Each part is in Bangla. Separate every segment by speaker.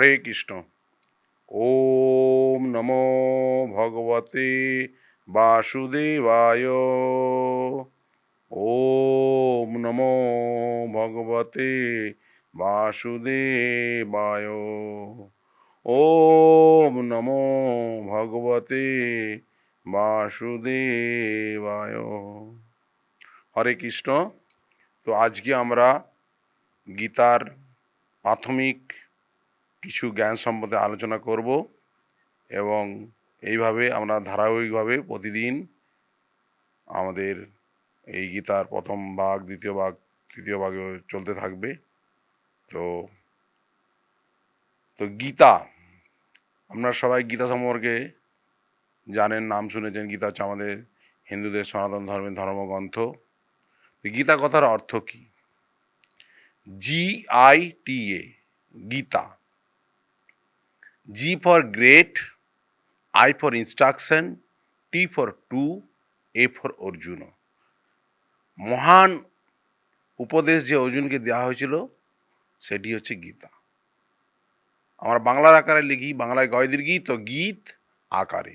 Speaker 1: হরে কৃষ্ণ। ওম নমো ভগবতে বাসুদেবায়। ওম নমো ভগবতে বাসুদেবায়। ওম নমো ভগবতে বাসুদেবায়। হরে কৃষ্ণ। তো আজকে আমরা গীতার প্রাথমিক কিছু জ্ঞান সম্বন্ধে আলোচনা করব এবং এইভাবে আমরা ধারাবাহিকভাবে প্রতিদিন আমাদের এই গীতার প্রথম ভাগ, দ্বিতীয় ভাগ, তৃতীয় ভাগে চলতে থাকবে। তো তো গীতা, আপনারা সবাই গীতা সম্পর্কে জানেন, নাম শুনেছেন, গীতা হচ্ছে আমাদের হিন্দুদের সনাতন ধর্মের ধর্মগ্রন্থ। গীতা কথার অর্থ কী? G I T A Gita. G for great I for instruction T for to A for Arjun মহান উপদেশ যে অর্জুনকে দেওয়া হয়েছিল, সেটি হচ্ছে গীতা। আমরা বাংলার আকারে লিখি, বাংলায় গয়দির গীত ও গীত আকারে।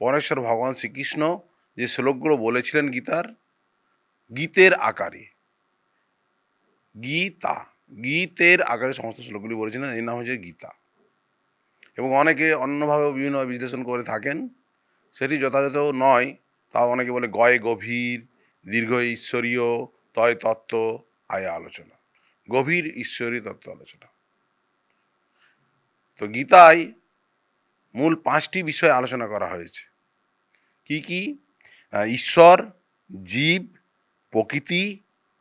Speaker 1: পরমেশ্বর ভগবান শ্রীকৃষ্ণ যে শ্লোকগুলো বলেছিলেন গীতার, গীতের আকারে। গীতা, গীতের আকারে সমস্ত শ্লোকগুলি বলেছিলেন, এর নাম হচ্ছে গীতা। এবং অনেকে অন্যভাবেও বিভিন্ন বিশ্লেষণ করে থাকেন। সেটি যথাযথ নয় তাও অনেকে বলে গয়ে গভীর, দীর্ঘ ঈশ্বরীয়, তয় তত্ত্ব, আয় আলোচনা। গভীর ঈশ্বরীয় তত্ত্ব আলোচনা। তো গীতায় মূল পাঁচটি বিষয় আলোচনা করা হয়েছে। কি কি? ঈশ্বর, জীব, প্রকৃতি,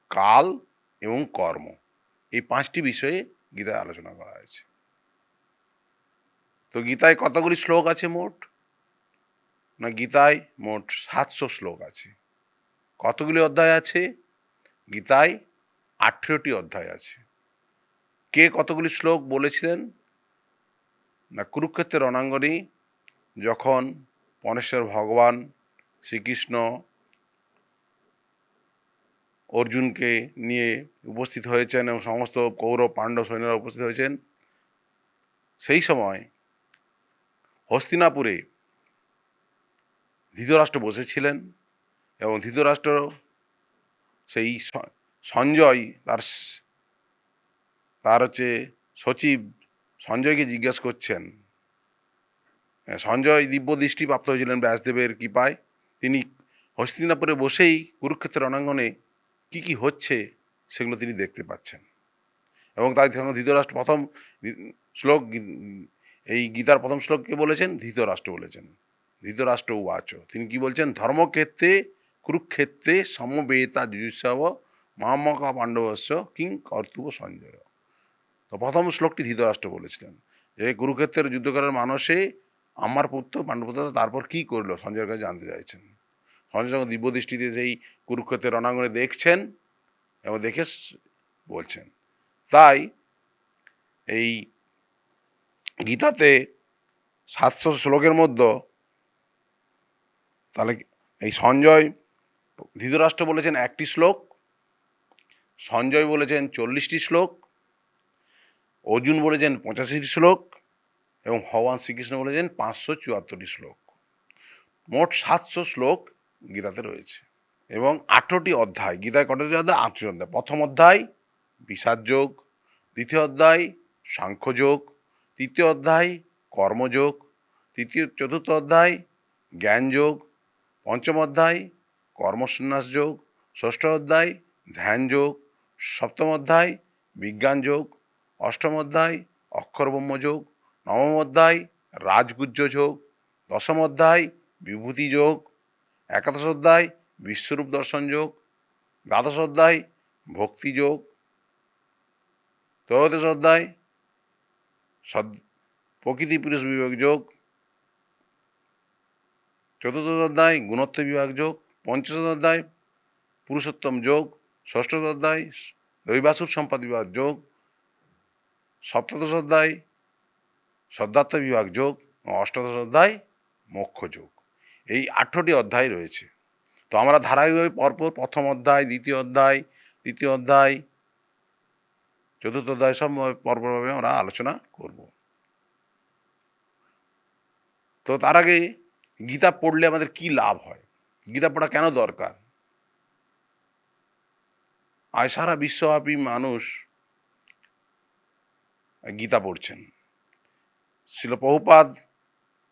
Speaker 1: কাল এবং কর্ম। এই পাঁচটি বিষয়ে গীতায় আলোচনা করা হয়েছে। তো গীতায় কতগুলি শ্লোক আছে মোট? না, গীতায় মোট সাতশো শ্লোক আছে। কতগুলি অধ্যায় আছে? গীতায় আঠেরোটি অধ্যায় আছে। কে কতগুলি শ্লোক বলেছিলেন? না, কুরুক্ষেত্রের রণাঙ্গনী, যখন পনেশ্বর ভগবান শ্রীকৃষ্ণ অর্জুনকে নিয়ে উপস্থিত হয়েছেন এবং সমস্ত কৌরব, পাণ্ডব, সৈন্যরা উপস্থিত হয়েছেন, সেই সময় হস্তিনাপুরে ধৃতরাষ্ট্র বসেছিলেন এবং ধৃতরাষ্ট্র সেই সঞ্জয় তার তার হচ্ছে সচিব সঞ্জয়কে জিজ্ঞেস করছেন। হ্যাঁ, সঞ্জয় দিব্য দৃষ্টি প্রাপ্ত হয়েছিলেন ব্যাসদেবের কৃপায়। তিনি হস্তিনাপুরে বসেই কুরুক্ষেত্রের রণাঙ্গনে কি কি হচ্ছে সেগুলো তিনি দেখতে পাচ্ছেন। এবং তাই ধৃতরাষ্ট্র প্রথম শ্লোক এই গীতার প্রথম শ্লোককে বলেছেন? ধৃতরাষ্ট্র বলেছেন। ধৃতরাষ্ট্র উবাচ। তিনি কি বলছেন? ধর্মক্ষেত্রে, কুরুক্ষেত্রে সমবেতা যুজুৎসব মহামকা পাণ্ডবস্য কিং কর্তুব সঞ্জয়। তো প্রথম শ্লোকটি ধৃতরাষ্ট্র বলেছিলেন। যে কুরুক্ষেত্রের যুদ্ধ করার মানুষে আমার পুত্র পাণ্ডবপুত্র তারপর কি করল? সঞ্জয়ের কাছে জানতে চাইছেন। সঞ্জয় যখন দিব্য দৃষ্টিতে সেই কুরুক্ষেত্রের রণাঙ্গনে দেখছেন এবং দেখে বলছেন, তাই এই গীতাতে সাতশো শ্লোকের মধ্যে তাহলে এই সঞ্জয়, ধৃতরাষ্ট্র বলেছেন একটি শ্লোক, সঞ্জয় বলেছেন চল্লিশটি শ্লোক, অর্জুন বলেছেন পঁচাশিটি শ্লোক এবং ভগবান শ্রীকৃষ্ণ বলেছেন পাঁচশো চুয়াত্তরটি শ্লোক। মোট সাতশো শ্লোক গীতাতে রয়েছে এবং আঠেরোটি অধ্যায়। গীতায় কতটি অধ্যায়? আঠেরোটি অধ্যায়। প্রথম অধ্যায় বিষাদ যোগ দ্বিতীয় অধ্যায়, সাংখ্যযোগ তৃতীয় অধ্যায়, কর্মযোগ। তৃতীয়, চতুর্থ অধ্যায়, জ্ঞানযোগ। পঞ্চম অধ্যায় কর্মসন্ন্যাস যোগ ষষ্ঠ অধ্যায় ধ্যান যোগ সপ্তম অধ্যায় বিজ্ঞান যোগ অষ্টম অধ্যায় অক্ষরব্রহ্ম যোগ নবম অধ্যায় রাজগুজ্জ যোগ দশম অধ্যায় বিভূতি যোগ একাদশ অধ্যায়, বিশ্বরূপ দর্শন যোগ দ্বাদশ অধ্যায় ভক্তি যোগ ত্রয়োদশ অধ্যায় সদ প্রকৃতি পুরুষ বিভাগ যোগ, চতুর্থ অধ্যায় গুণত্ব বিভাগ যোগ পঞ্চদশ অধ্যায় পুরুষোত্তম যোগ, ষষ্ঠ অধ্যায় দৈবাসুর সম্পাদ বিভাগ যোগ, সপ্তদশ অধ্যায় শ্রদ্ধাত্ম বিভাগ যোগ অষ্টাদশ অধ্যায় মোক্ষ যোগ। এই আঠেরোটি অধ্যায় রয়েছে। তো আমরা ধারাবাহিকভাবে পরপর প্রথম অধ্যায়, দ্বিতীয় অধ্যায়, তৃতীয় অধ্যায় চতুর্থ অধ্যায় সব পরপরভাবে আমরা আলোচনা করব। তো তার আগে গীতা পড়লে আমাদের কি লাভ হয়? গীতা পড়া কেন দরকার? আজ সারা বিশ্বব্যাপী মানুষ গীতা পড়ছেন। শিল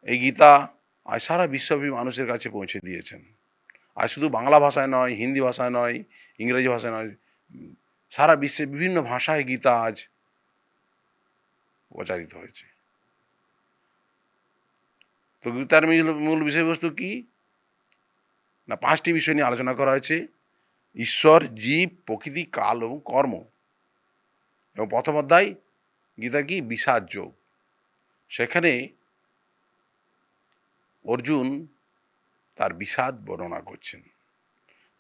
Speaker 1: এই গীতা আজ সারা বিশ্বব্যাপী মানুষের কাছে পৌঁছে দিয়েছেন। আজ শুধু বাংলা ভাষায় নয়, হিন্দি ভাষায় নয়, ইংরেজি ভাষায় নয় সারা বিশ্বে বিভিন্ন ভাষায় গীতা আজ প্রচারিত হয়েছে। তো গীতার মূল বিষয়বস্তু কি? না, পাঁচটি বিষয় নিয়ে আলোচনা করা হয়েছে। ঈশ্বর, জীব, প্রকৃতি, কাল এবং কর্ম। এবং প্রথম অধ্যায় গীতা কি? বিষাদ যোগ। সেখানে অর্জুন তার বিষাদ বর্ণনা করছেন।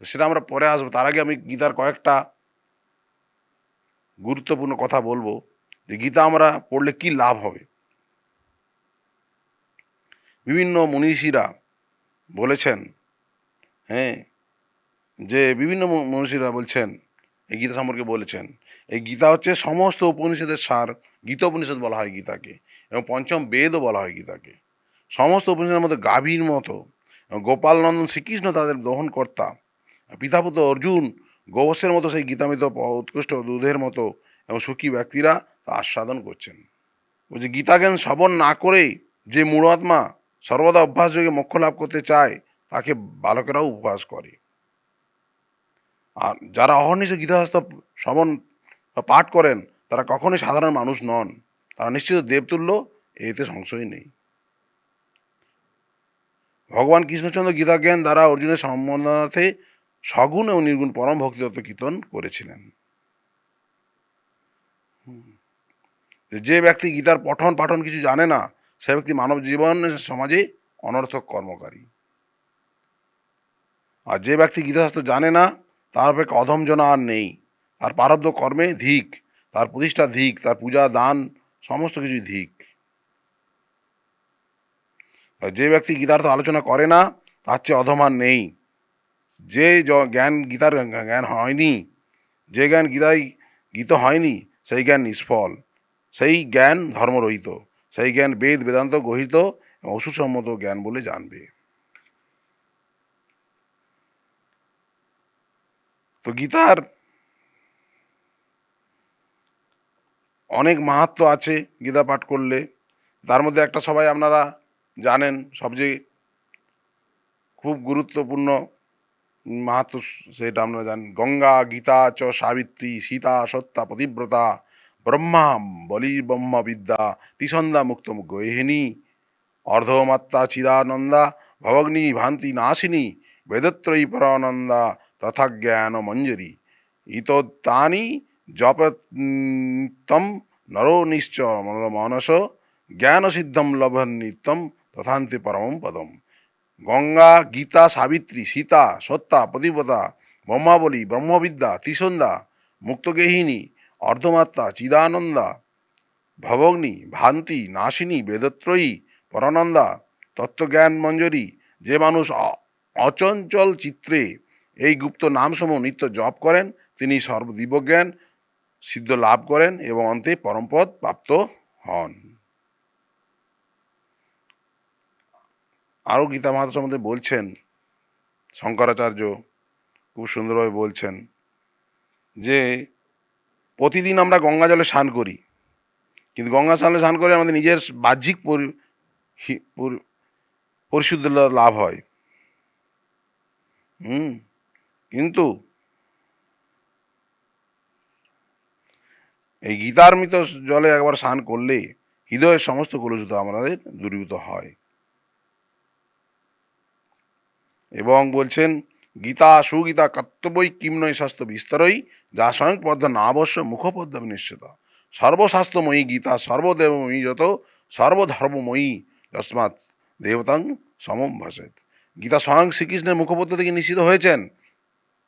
Speaker 1: সেটা আমরা পরে আসব। তার আগে আমি গীতার কয়েকটা গুরুত্বপূর্ণ কথা বলব যে গীতা আমরা পড়লে কি লাভ হবে? বিভিন্ন মনীষীরা বলেছেন হ্যাঁ যে বিভিন্ন মনীষীরা বলছেন, এই গীতা সম্পর্কে বলেছেন, এই গীতা হচ্ছে সমস্ত উপনিষদের সার, গীতা উপনিষদ বলা হয় গীতাকে এবং পঞ্চম বেদও বলা হয় গীতাকে। সমস্ত উপনিষদের মধ্যে গাভীর মতো এবং গোপালনন্দন শ্রীকৃষ্ণ তাদের দহন কর্তা পিতাপুত্র অর্জুন গোবস্যের মতো সেই গীতামিত উৎকৃষ্ট দুধের মতো এবং সুখী ব্যক্তিরা তা আস্বাদন করছেন। বলছে গীতা জ্ঞান শ্রবণ না করেই যে মূঢ়াত্মা সর্বদা অভ্যাস যোগে মোক্ষ লাভ করতে চায়, তাকে বালকেরাও উপহাস করে। আর যারা অহর্নিশ গীতাশাস্ত্র শ্রবণ পাঠ করেন, তারা কখনোই সাধারণ মানুষ নন। তারা নিশ্চিত দেবতুল্য, এতে সংশয় নেই। ভগবান কৃষ্ণচন্দ্র গীতা জ্ঞান দ্বারা অর্জুনের সম্বন্ধনার্থে সগুণ এবং নির্গুণ পরম ভক্তিদত্ত কীর্তন করেছিলেন। যে ব্যক্তি গীতার পঠন পাঠন কিছু জানে না, সে ব্যক্তি মানব জীবন, সমাজে অনর্থক কর্মকারী। আর যে ব্যক্তি গীতাশাস্ত্র জানে না, তার অপেক্ষা অধমজনা আর নেই। তার পারব্ধ কর্মে ধিক, তার প্রতিষ্ঠা ধিক, তার পূজা, দান, সমস্ত কিছুই ধিক। যে ব্যক্তি গীতার্থ আলোচনা করে না, তার চেয়ে অধমান নেই। যে জ্ঞান গীতার জ্ঞান হয়নি, যে জ্ঞান গীতায় গীত হয়নি, সেই জ্ঞান নিষ্ফল। সেই জ্ঞান ধর্মরহিত সেই জ্ঞান বেদ বেদান্ত গহিত অসুসম্মত জ্ঞান বলে জানবে। তো গীতার অনেক মাহাত্ম আছে গীতা পাঠ করলে। তার মধ্যে একটা সবাই আপনারা জানেন, সবচেয়ে খুব গুরুত্বপূর্ণ মাহাত্ম সেটা আপনারা জানেন গঙ্গা, গীতা, চ সাবিত্রী, সীতা সত্যা পতিব্রতা, ব্রহ্মা, বলি ব্রহ্ম বিদ্যা তিসন্দা মুক্ত গহিনী অর্ধমাত্রা চিদানন্দা, ভবগ্নি ভান্তি নাশিনী বেদত্রয়ী পরানন্দা, তথা জ্ঞান মঞ্জরি। ইতোত্তানি জপতম নরো নিশ্চয় মনস জ্ঞান সিদ্ধম লভন নিত্যম তথান্তে পরমম পদম। গঙ্গা, গীতা, সাবিত্রী, সীতা, সত্তা, প্রতিপদা, ব্রহ্মাবলী, ব্রহ্মবিদ্যা, ত্রিসন্ধ্যা, মুক্তগেহিনী অর্ধমাত্রা চিদানন্দা ভবগ্নি ভান্তি নাশিনী বেদত্রয়ী, পরানন্দা, তত্ত্বজ্ঞান মঞ্জরি, যে মানুষ অচঞ্চল চিত্রে এই গুপ্ত নামসমূহ নিত্য জপ করেন, তিনি সর্বদিবজ্ঞান সিদ্ধ লাভ করেন এবং অন্তে পরমপদ প্রাপ্ত হন। আরও গীতা মাহাতো সম্বন্ধে বলছেন, শঙ্করাচার্য খুব সুন্দরভাবে বলছেন যে, প্রতিদিন আমরা গঙ্গা জলে স্নান করি। কিন্তু গঙ্গা স্নানে স্নান করে আমাদের নিজের বাহ্যিক পরিশুদ্ধ লাভ হয়। হুম, কিন্তু এই গীতার মৃত জলে একবার স্নান করলে হৃদয়ের সমস্ত কলুষিত আমাদের দূরীভূত হয়। এবং বলছেন, গীতা সুগীতা কর্তব্যই কিম্নয় শাস্ত্র বিস্তরই, যা স্বয়ং পদ্ম না অবশ্য মুখপদ্ম নিশ্চিত সর্বশাস্ত্রময়ী গীতা সর্বদেবময়ী যত, সর্বধর্মময়ী যস্মাৎ দেবতাং সমম ভাষেত গীতা স্বয়ং শ্রীকৃষ্ণের মুখপদ্ম থেকে নিশ্চিত হয়েছেন।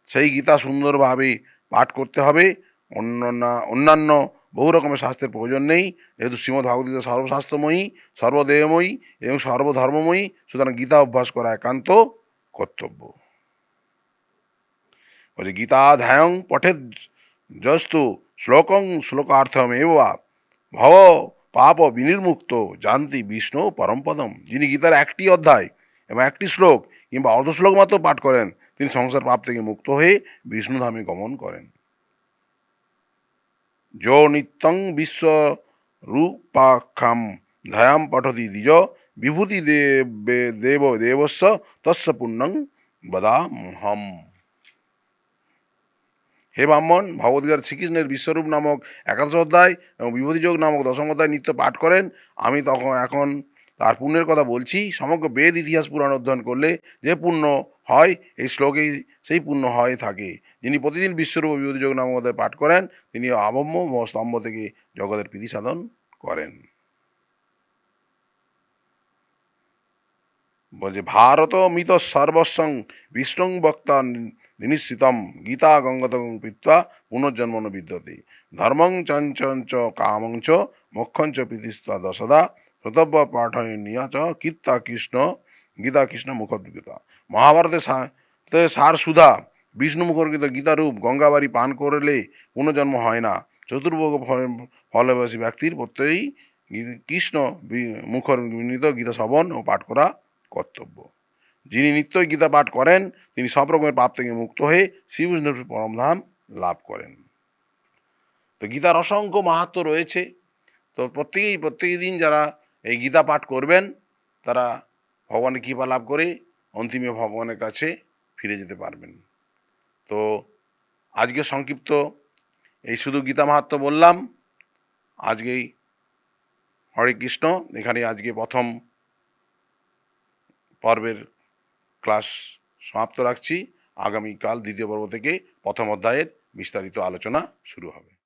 Speaker 1: সেই গীতা সুন্দরভাবে পাঠ করতে হবে। অন্যান্য অন্যান্য বহু রকমের শাস্ত্রের প্রয়োজন নেই। যেহেতু শ্রীমদ্ ভাগবত সর্বশাস্ত্রময়ী সর্বদেহময়ী এবং সর্বধর্মময়ী, সুতরাং গীতা অভ্যাস করা একান্ত কর্তব্য। বলছে গীতাধ্যায়ং পঠেদ জস্তু শ্লোকং শ্লোকার্থমেব ভব পাপ বিনির্মুক্ত জানতি বিষ্ণু পরমপদম। যিনি গীতার একটি অধ্যায় এবং একটি শ্লোক কিংবা অর্ধ শ্লোক মাত্র পাঠ করেন, তিনি সংসার পাপ থেকে মুক্ত হয়ে বিষ্ণুধামে গমন করেন। যো নিত্যং বিশ্ব রূপাখ্যাম ধ্যায়াম পঠতি দ্বিজ বিভূতি দেবে, দেব দেবস্য তস্য পুণ্যং বদামহম। হে ব্রাহ্মণ, ভগবদ্গীতার শ্রীকৃষ্ণের বিশ্বরূপ নামক একাদশ অধ্যায় এবং বিভূতিযোগ নামক দশম অধ্যায় নিত্য পাঠ করেন। আমি তখন, এখন তার পুণ্যের কথা বলছি। সমগ্র বেদ ইতিহাস পুরাণ অধ্যয়ন করলে যে পুণ্য হয়, এই শ্লোকেই সেই পুণ্য হয় থাকে। যিনি প্রতিদিন বিশ্বরূপ বিভূতিযোগ নামক অধ্যায় পাঠ করেন, তিনি আবম্য স্তম্ভ থেকে জগতের প্রীতি সাধন করেন। বলছে ভারত মিত সর্বস্বং বিষ্ণু বক্তা নিনিশ্চিতম গীতা গঙ্গতং পিত্বা পুনর্জন্মন বিদ্যতে। ধর্মং চঞ্চঞ্চ কামং চ, মোক্ষং চ প্রীতিস্তা দশদা, শ্রোতব্য পাঠনীয় চ, কীর্তা কৃষ্ণ, গীতা কৃষ্ণ মুখোদ্গীতা। মহাভারতের সা- তে সার সুধা, বিষ্ণু মুখর্গিত গীতারূপ গঙ্গাবাড়ি পান করলে পুনর্জন্ম হয় না। চতুর্ভোগ ফল- ফলবাসী ব্যক্তির প্রত্যেকেই কৃষ্ণ মুখর গীতা শ্রবণ ও পাঠ করা কর্তব্য। যিনি নিত্যই গীতা পাঠ করেন, তিনি সব রকমের পাপ থেকে মুক্ত হয়ে শ্রীবিষ্ণুর পরমধাম লাভ করেন। তো গীতার অসংখ্য মাহাত্ম রয়েছে। তো প্রত্যেকেই প্রত্যেক দিন যারা এই গীতা পাঠ করবেন, তারা ভগবানের কৃপা লাভ করে অন্তিমে ভগবানের কাছে ফিরে যেতে পারবেন। তো আজকে সংক্ষিপ্ত এই শুধু গীতা মাহাত্ম বললাম। আজকেই হরে কৃষ্ণ। এখানে আজকে প্রথম পর্বের ক্লাস সমাপ্ত রাখছি। আগামীকাল দ্বিতীয় পর্ব থেকে প্রথম অধ্যায়ের বিস্তারিত আলোচনা শুরু হবে।